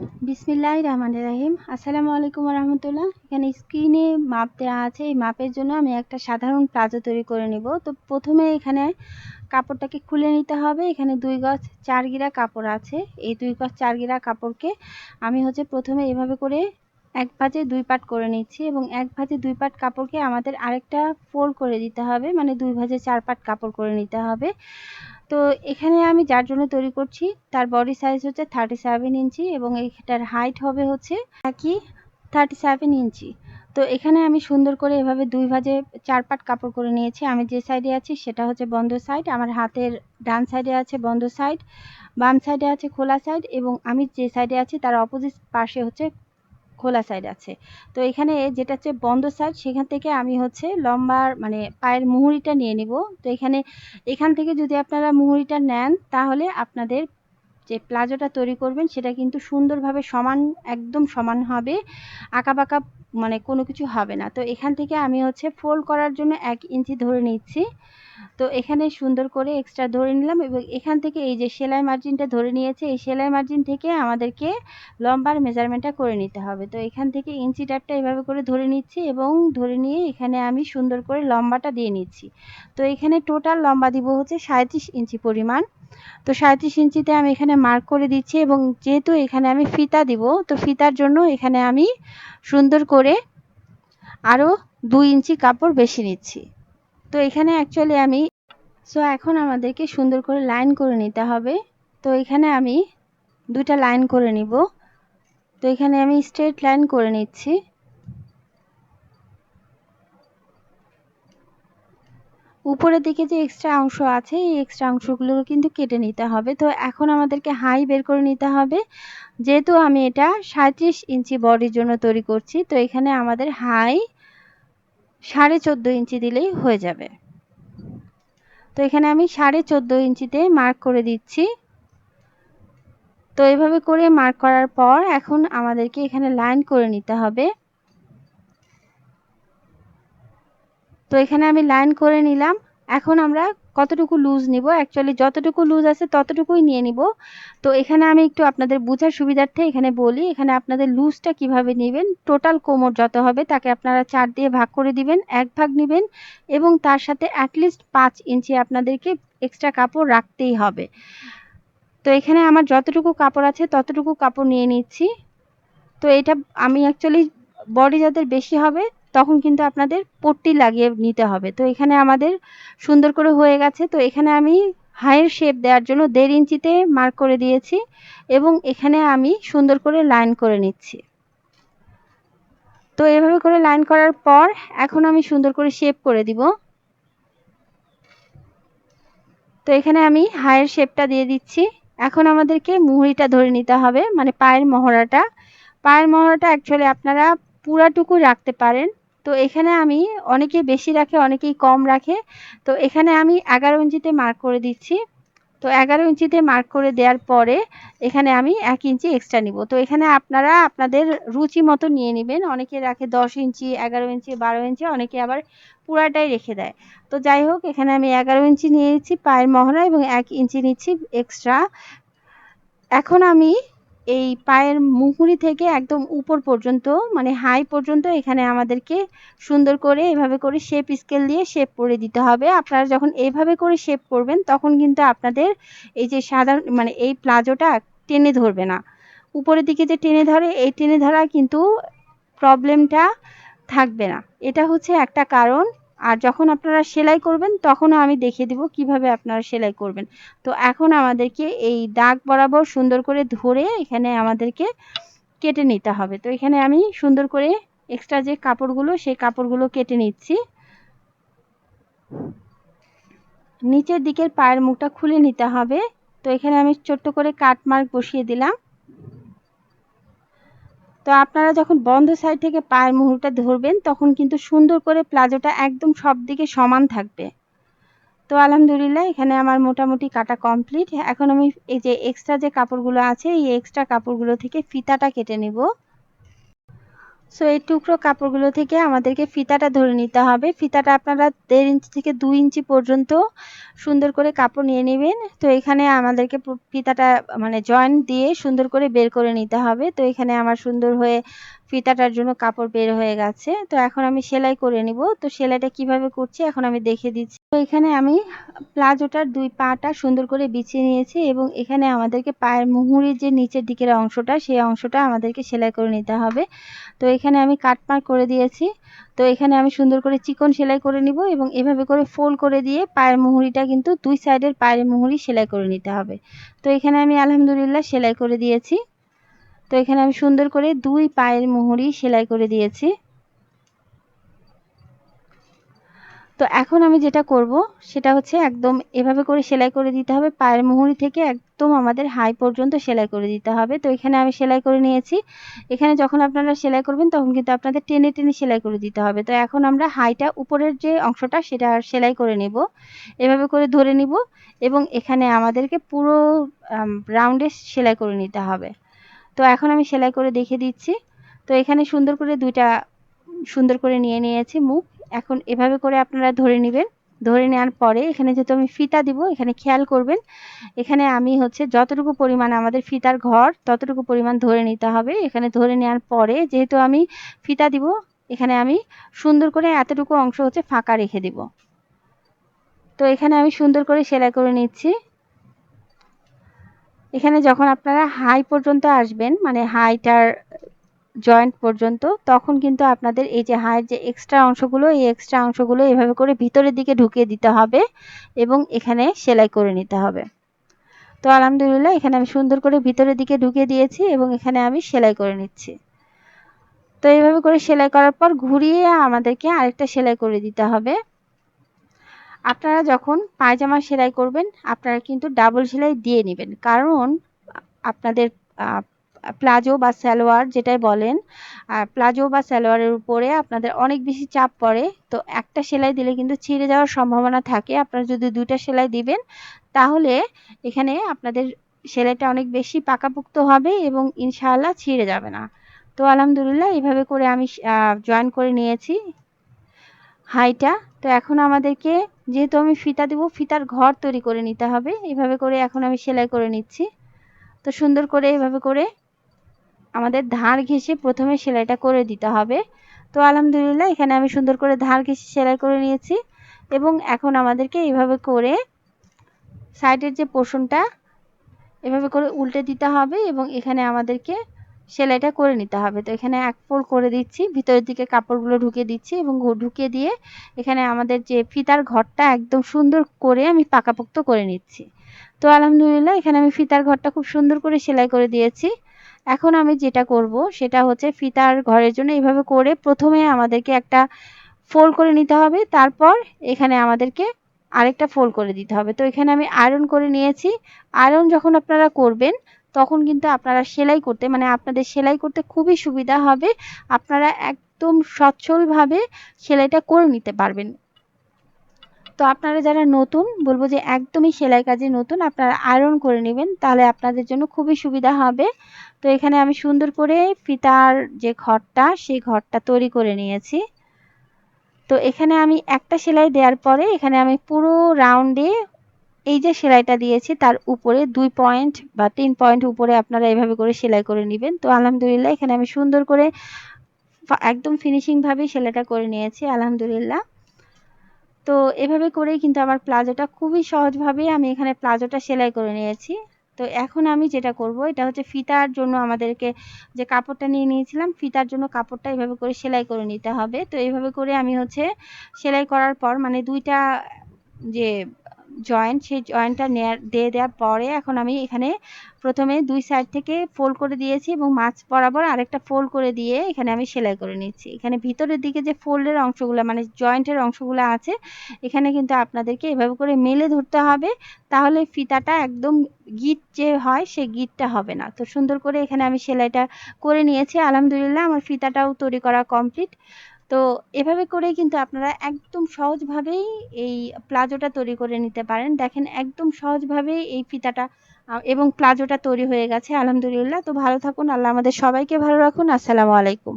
বিসমিল্লাহ রহমান রাহিম। আসসালামু আলাইকুম রহমতুল্লাহ এখানে স্ক্রিনে মাপ দেওয়া আছে। এই মাপের জন্য আমি একটা সাধারণ প্লাজো তৈরি করে নিব। তো প্রথমে এখানে কাপড়টাকে খুলে নিতে হবে। এখানে দুই গজ চার গিরা কাপড় আছে। এই দুই গজ চার গিরা কাপড়কে আমি হচ্ছে প্রথমে এভাবে করে এক ভাজে দুই পাট করে নিচ্ছি এবং এক ভাজে দুই পাট কাপড়কে আমাদের আরেকটা ফোল্ড করে দিতে হবে। মানে দুই ভাজে চার পাট কাপড় করে নিতে হবে। তো এখানে আমি যার জন্য তৈরি করছি, তার বডি সাইজ হচ্ছে থার্টি সেভেন ইঞ্চি এবং এটার হাইট হবে হচ্ছে একই থার্টি সেভেন ইঞ্চি। তো এখানে আমি সুন্দর করে এভাবে দুই ভাজে চার পাট কাপড় করে নিয়েছি। আমি যে সাইডে আছি সেটা হচ্ছে বন্ধ সাইড আমার হাতের ডান সাইডে আছে বন্ধ সাইড বাম সাইডে আছে খোলা সাইড এবং আমি যে সাইডে আছি তার অপোজিট পাশে হচ্ছে খোলা সাইড আছে। তো এখানে যেটা হচ্ছে বন্ধ সাইড সেখান থেকে আমি হচ্ছে লম্বার মানে পায়ের মুহুরিটা নিয়ে নিব। তো এখানে, এখান থেকে যদি আপনারা মুহুরিটা নেন, তাহলে আপনাদের যে প্লাজোটা তৈরি করবেন, সেটা কিন্তু সুন্দরভাবে সমান, একদম সমান হবে আঁকা বাঁকা মানে কোনো কিছু হবে না। তো এখান থেকে আমি হচ্ছে ফোল্ড করার জন্য এক ইঞ্চি ধরে নিচ্ছি। তো এখানে সুন্দর করে এক্সট্রা ধরে নিলাম এবং এখান থেকে এই যে সেলাই মার্জিনটা ধরে নিয়েছে, এই সেলাই মার্জিন থেকে আমাদেরকে লম্বার মেজারমেন্টটা করে নিতে হবে। তো এখান থেকে ইঞ্চি ট্যাপটা এভাবে করে ধরে নিচ্ছি এবং ধরে নিয়ে এখানে আমি সুন্দর করে লম্বাটা দিয়ে নিচ্ছি। তো এখানে টোটাল লম্বা দিব হচ্ছে সাঁত্রিশ ইঞ্চি পরিমাণ। তো সাঁত্রিশ ইঞ্চিতে আমি এখানে মার্ক করে দিচ্ছি এবং যেহেতু এখানে আমি ফিতা দিব, তো ফিতার জন্য এখানে আমি সুন্দর করে আরও দুই ইঞ্চি কাপড় বেশি নিচ্ছি। তো এখানে অ্যাকচুয়ালি আমি সো এখন আমাদেরকে সুন্দর করে লাইন করে নিতে হবে। তো এখানে আমি দুটা লাইন করে নিব। তো এখানে আমি স্ট্রেট লাইন করে নিচ্ছি। উপরের দিকে যে এক্সট্রা অংশ আছে, এই এক্সট্রা অংশগুলো কিন্তু কেটে নিতে হবে। তো এখন আমাদেরকে হাই বের করে নিতে হবে। যেহেতু আমি এটা সাঁত্রিশ ইঞ্চি বডির জন্য তৈরি করছি, তো এখানে আমাদের হাই সাড়ে চোদ্দ ইঞ্চি দিলেই হয়ে যাবে। তো এখানে আমি সাড়ে চোদ্দ ইঞ্চিতে মার্ক করে দিচ্ছি। তো এভাবে করে মার্ক করার পর এখন আমাদেরকে এখানে লাইন করে নিতে হবে। তো এখানে আমি লাইন করে নিলাম। এখন আমরা কতটুকু লুজ নিব? অ্যাকচুয়ালি যতটুকু লুজ আছে ততটুকুই নিয়ে নিব। তো এখানে আমি একটু আপনাদের বোঝার সুবিধার্থে এখানে বলি, এখানে আপনাদের লুজটা কীভাবে নেবেন? টোটাল কোমর যত হবে তাকে আপনারা চার দিয়ে ভাগ করে দিবেন, এক ভাগ নেবেন এবং তার সাথে অ্যাটলিস্ট পাঁচ ইঞ্চি আপনাদেরকে এক্সট্রা কাপড় রাখতেই হবে। তো এখানে আমার যতটুকু কাপড় আছে ততটুকু কাপড় নিয়ে নিচ্ছি। তো এটা আমি অ্যাকচুয়ালি বডি যাদের বেশি হবে তখন কিন্তু আপনাদের পট্টি লাগিয়ে নিতে হবে। তো এখানে আমাদের সুন্দর করে হয়ে গেছে। তো এখানে আমি হাইয়ের শেপ দেওয়ার জন্য দেড় ইঞ্চিতে মার্ক করে দিয়েছি এবং এখানে আমি সুন্দর করে লাইন করে নিচ্ছি। তো এভাবে করে লাইন করার পর এখন আমি সুন্দর করে শেপ করে দিব। তো এখানে আমি হাইয়ের শেপটা দিয়ে দিচ্ছি। এখন আমাদেরকে মুহুরিটা ধরে নিতে হবে মানে পায়ের মহড়াটা। পায়ের মহড়াটা অ্যাকচুয়ালি আপনারা পুরাটুকু রাখতে পারেন। তো এখানে আমি অনেকে বেশি রাখে, অনেকেই কম রাখে। তো এখানে আমি এগারো ইঞ্চিতে মার্ক করে দিচ্ছি। তো এগারো ইঞ্চিতে মার্ক করে দেওয়ার পরে এখানে আমি এক ইঞ্চি এক্সট্রা নিব। তো এখানে আপনারা আপনাদের রুচি মতো নিয়ে নেবেন। অনেকে রাখে দশ ইঞ্চি, এগারো ইঞ্চি, বারো ইঞ্চি, অনেকে আবার পুরাটাই রেখে দেয়। তো যাই হোক, এখানে আমি এগারো ইঞ্চি নিয়ে নিচ্ছি পায়ের মহড়া এবং এক ইঞ্চি নিচ্ছি এক্সট্রা এখন আমি এই পায়ের মুহুরি থেকে একদম উপর পর্যন্ত মানে হাই পর্যন্ত এখানে আমাদেরকে সুন্দর করে এভাবে করে শেপ স্কেল দিয়ে শেপ করে দিতে হবে। আপনারা যখন এইভাবে করে শেপ করবেন, তখন কিন্তু আপনাদের এই যে সাধারণ মানে এই প্লাজোটা টেনে ধরবে না। উপরের দিকে যে টেনে ধরে, এই টেনে ধরা কিন্তু প্রবলেমটা থাকবে না। এটা হচ্ছে একটা কারণ। আর যখন আপনারা সেলাই করবেন, তখনও আমি দেখিয়ে দিব কীভাবে আপনারা সেলাই করবেন। তো এখন আমাদেরকে এই দাগ বরাবর সুন্দর করে ধরে এখানে আমাদেরকে কেটে নিতে হবে। তো এখানে আমি সুন্দর করে এক্সট্রা যে কাপড়গুলো, সেই কাপড়গুলো কেটে নিচ্ছি। নিচের দিকের পায়ের মুখটা খুলে নিতে হবে। তো এখানে আমি ছোট্ট করে কাট মার্ক বসিয়ে দিলাম। তো আপনারা যখন বন্ধ সাইড থেকে পায়ের মুহুরটা ধরবেন, তখন কিন্তু সুন্দর করে প্লাজোটা একদম সব দিকে সমান থাকবে। তো আলহামদুলিল্লাহ, এখানে আমার মোটামুটি কাটা কমপ্লিট এখন আমি এই যে এক্সট্রা যে কাপড়গুলো আছে, এই এক্সট্রা কাপড়গুলো থেকে ফিতাটা কেটে নেব। সো এই টুকরো কাপড়গুলো থেকে আমাদেরকে ফিতাটা ধরে নিতে হবে। ফিতাটা আপনারা দেড় ইঞ্চি থেকে দুই ইঞ্চি পর্যন্ত সুন্দর করে কাপড় নিয়ে নেবেন। তো, এখানে আমাদেরকে ফিতাটা মানে জয়েন্ট দিয়ে সুন্দর করে বের করে নিতে হবে। তো, এখানে আমার সুন্দর হয়ে ফিতাটার জন্য কাপড় বের হয়ে গেছে। তো এখন আমি সেলাই করে নিব। তো সেলাইটা কীভাবে করছি এখন আমি দেখে দিচ্ছি। তো এখানে আমি প্লাজোটার দুই পাটা সুন্দর করে বিছিয়ে নিয়েছি এবং এখানে আমাদেরকে পায়ের মুহুরির যে নিচের দিকের অংশটা, সেই অংশটা আমাদেরকে সেলাই করে নিতে হবে। তো এখানে আমি কাটমার করে দিয়েছি। তো এখানে আমি সুন্দর করে চিকন সেলাই করে নিব এবং এভাবে করে ফোল্ড করে দিয়ে পায়ের মুহুরিটা কিন্তু দুই সাইডের পায়ের মুহুরি সেলাই করে নিতে হবে। তো এখানে আমি আলহামদুলিল্লাহ সেলাই করে দিয়েছি। তো এখানে আমি সুন্দর করে দুই পায়ের মুহুরি সেলাই করে দিয়েছি। তো এখন আমি যেটা করব, সেটা হচ্ছে একদম এভাবে করে সেলাই করে দিতে হবে। পায়ের মুহুরি থেকে একদম আমাদের হাই পর্যন্ত সেলাই করে দিতে হবে। তো এখানে আমি সেলাই করে নিয়েছি। এখানে যখন আপনারা সেলাই করবেন, তখন কিন্তু আপনাদের টেনে টেনে সেলাই করে দিতে হবে। তো এখন আমরা হাইটা উপরের যে অংশটা, সেটা সেলাই করে নেব। এভাবে করে ধরে নিব এবং এখানে আমাদেরকে পুরো রাউন্ডে সেলাই করে নিতে হবে। তো এখন আমি সেলাই করে দেখে দিচ্ছি। তো এখানে সুন্দর করে দুইটা, সুন্দর করে নিয়ে নিয়েছি মুখ। এখন এভাবে করে আপনারা ধরে নেবেন। ধরে নেওয়ার পরে এখানে যেহেতু আমি ফিতা দিব, এখানে খেয়াল করবেন, এখানে আমি হচ্ছে যতটুকু পরিমাণ আমাদের ফিতার ঘর, ততটুকু পরিমাণ ধরে নিতে হবে। এখানে ধরে নেওয়ার পরে যেহেতু আমি ফিতা দিব, এখানে আমি সুন্দর করে এতটুকু অংশ হচ্ছে ফাঁকা রেখে দিব। তো এখানে আমি সুন্দর করে সেলাই করে নিচ্ছি। এখানে যখন আপনারা হাই পর্যন্ত আসবেন মানে হাইটার জয়েন্ট পর্যন্ত, তখন কিন্তু আপনাদের এই যে হাইয়ের যে এক্সট্রা অংশগুলো, এই এক্সট্রা অংশগুলো এভাবে করে ভিতরের দিকে ঢুকিয়ে দিতে হবে এবং এখানে সেলাই করে নিতে হবে। তো আলহামদুলিল্লাহ, এখানে আমি সুন্দর করে ভিতরের দিকে ঢুকিয়ে দিয়েছি এবং এখানে আমি সেলাই করে নিচ্ছি। তো এইভাবে করে সেলাই করার পর ঘুরিয়ে আমাদেরকে আরেকটা সেলাই করে দিতে হবে। আপনারা যখন পায়জামা সেলাই করবেন, আপনারা কিন্তু ডাবল সেলাই দিয়ে নেবেন। কারণ আপনাদের প্লাজো বা সালোয়ার যেটাই বলেন প্লাজো বা সালোয়ারের উপরে আপনাদের অনেক বেশি চাপ পড়ে। তো একটা সেলাই দিলে কিন্তু ছিঁড়ে যাওয়ার সম্ভাবনা থাকে। আপনারা যদি দুইটা সেলাই দিবেন, তাহলে এখানে আপনাদের সেলাইটা অনেক বেশি পাকাপোক্ত হবে এবং ইনশাআল্লাহ ছিঁড়ে যাবে না। তো আলহামদুলিল্লাহ এইভাবে করে আমি জয়েন করে নিয়েছি। হাইটা, তো এখন আমাদেরকে যেহেতু আমি ফিতা দেবো, ফিতার ঘর তৈরি করে নিতে হবে। এভাবে করে এখন আমি সেলাই করে নিচ্ছি। তো সুন্দর করে এভাবে করে আমাদের ধার ঘেঁষে প্রথমে সেলাইটা করে দিতে হবে। তো আলহামদুলিল্লাহ, এখানে আমি সুন্দর করে ধার ঘেঁষে সেলাই করে নিয়েছি এবং এখন আমাদেরকে এইভাবে করে সাইডের যে পোষণটা, এভাবে করে উল্টে দিতে হবে এবং এখানে আমাদেরকে সেলাইটা করে নিতে হবে। তো এখানে এক ফোল্ড করে দিচ্ছি, ভিতরের দিকে কাপড়গুলো ঢুকিয়ে দিচ্ছি এবং ঢুকিয়ে দিয়ে এখানে আমাদের যে ফিতার ঘরটা একদম সুন্দর করে আমি পাকাপোক্ত করে নিচ্ছি। তো আলহামদুলিল্লাহ এখানে আমি ফিতার ঘরটা খুব সুন্দর করে সেলাই করে দিয়েছি। এখন আমি যেটা করব সেটা হচ্ছে ফিতার ঘরের জন্য এইভাবে করে প্রথমে আমাদেরকে একটা ফোল্ড করে নিতে হবে, তারপর এখানে আমাদেরকে আরেকটা ফোল্ড করে দিতে হবে। তো এখানে আমি আয়রন করে নিয়েছি। আয়রন যখন আপনারা করবেন তখন কিন্তু আপনারা সেলাই করতে মানে আপনাদের সেলাই করতে খুবই সুবিধা হবে। আপনারা একদম সচ্ছলভাবে সেলাইটা করে নিতে পারবেন। তো আপনারা যারা নতুন, বলব যে একদমই সেলাই কাজে নতুন, আপনারা আয়রন করে নেবেন, তাহলে আপনাদের জন্য খুবই সুবিধা হবে। তো এখানে আমি সুন্দর করে ফিতার যে ঘরটা, সেই ঘরটা তৈরি করে নিয়েছি। তো এখানে আমি একটা সেলাই দেওয়ার পরে, এখানে আমি পুরো রাউন্ডে এই যে সেলাইটা দিয়েছি, তার উপরে দুই পয়েন্ট বা তিন পয়েন্ট উপরে আপনারা এভাবে করে সেলাই করে নেবেন। তো আলহামদুলিল্লাহ, এখানে আমি সুন্দর করে একদম ফিনিশিংভাবেই সেলাইটা করে নিয়েছি, আলহামদুলিল্লাহ। তো এভাবে করেই কিন্তু আমার প্লাজোটা খুবই সহজভাবে আমি এখানে প্লাজোটা সেলাই করে নিয়েছি। তো এখন আমি যেটা করব, এটা হচ্ছে ফিতার জন্য আমাদেরকে যে কাপড়টা নিয়ে নিয়েছিলাম, ফিতার জন্য কাপড়টা এভাবে করে সেলাই করে নিতে হবে। তো এইভাবে করে আমি হচ্ছে সেলাই করার পর মানে দুইটা যে জয়েন্ট সেই জয়েন্টটা দিয়ে দেওয়ার পরে এখন আমি এখানে প্রথমে দুই সাইড থেকে ফোল্ড করে দিয়েছি এবং মাছ বরাবর আরেকটা ফোল্ড করে দিয়ে এখানে আমি সেলাই করে নিচ্ছি। এখানে ভিতরের দিকে যে ফোল্ডের অংশগুলো মানে জয়েন্টের অংশগুলো আছে, এখানে কিন্তু আপনাদেরকে এভাবে করে মেলে ধরতে হবে, তাহলে ফিতাটা একদম গিট যে হয়, সেই গিটটা হবে না। তো সুন্দর করে এখানে আমি সেলাইটা করে নিয়েছি। আলহামদুলিল্লাহ, আমার ফিতাটাও তৈরি করা কমপ্লিট তো এভাবে করেই কিন্তু আপনারা একদম সহজভাবেই এই প্লাজোটা তৈরি করে নিতে পারেন। দেখেন, একদম সহজভাবেই এই ফিতাটা এবং প্লাজোটা তৈরি হয়ে গেছে। আলহামদুলিল্লাহ। তো ভালো থাকুন। আল্লাহ আমাদের সবাইকে ভালো রাখুন। আসসালামু আলাইকুম।